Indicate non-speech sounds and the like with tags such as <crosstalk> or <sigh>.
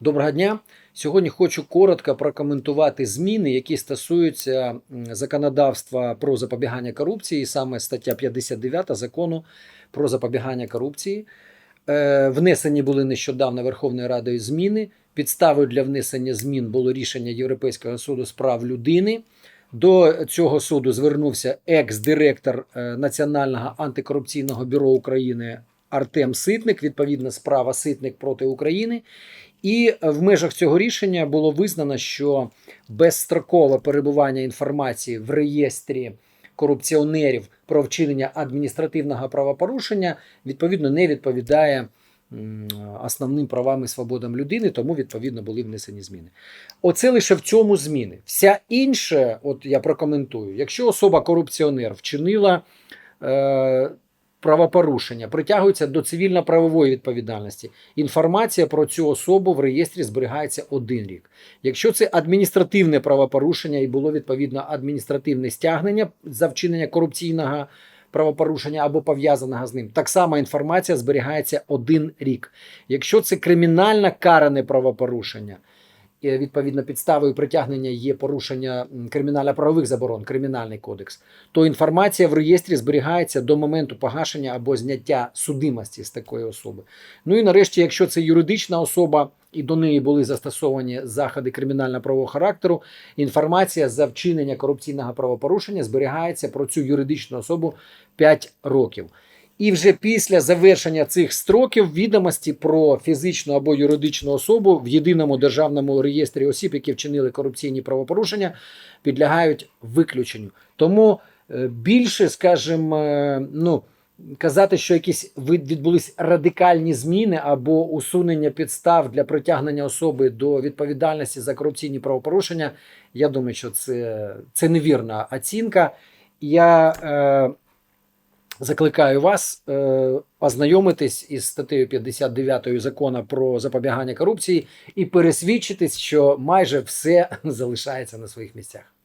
Доброго дня. Сьогодні хочу коротко прокоментувати зміни, які стосуються законодавства про запобігання корупції, саме стаття 59 закону про запобігання корупції. Е, Внесені були нещодавно Верховною Радою зміни. Підставою для внесення змін було рішення Європейського суду з прав людини. До цього суду звернувся екс-директор е, Національного антикорупційного бюро України Артем Ситник, відповідно, справа Ситник проти України. І в межах цього рішення було визнано, що безстрокове перебування інформації в реєстрі корупціонерів про вчинення адміністративного правопорушення відповідно не відповідає основним правам і свободам людини, тому відповідно були внесені зміни. Оце лише в цьому зміни. Вся інша, от я прокоментую, якщо особа корупціонер вчинила. Е, Правопорушення притягується до цивільно-правової відповідальності. Інформація про цю особу в реєстрі зберігається один рік. Якщо це адміністративне правопорушення і було відповідно адміністративне стягнення за вчинення корупційного правопорушення або пов'язаного з ним, так само інформація зберігається один рік. Якщо це кримінально каране правопорушення, відповідно підставою притягнення є порушення кримінально-правових заборон, кримінальний кодекс, то інформація в реєстрі зберігається до моменту погашення або зняття судимості з такої особи. Ну і нарешті, якщо це юридична особа і до неї були застосовані заходи кримінально-правового характеру, інформація за вчинення корупційного правопорушення зберігається про цю юридичну особу 5 років. І вже після завершення цих строків відомості про фізичну або юридичну особу в єдиному державному реєстрі осіб, які вчинили корупційні правопорушення, підлягають виключенню. Тому е, більше, скажімо, е, ну. Казати, що якісь відбулись радикальні зміни або усунення підстав для притягнення особи до відповідальності за корупційні правопорушення, я думаю, що це, це невірна оцінка. Я е, закликаю вас е, ознайомитись із статтею 59 закону про запобігання корупції і пересвідчитись, що майже все <laughs> залишається на своїх місцях.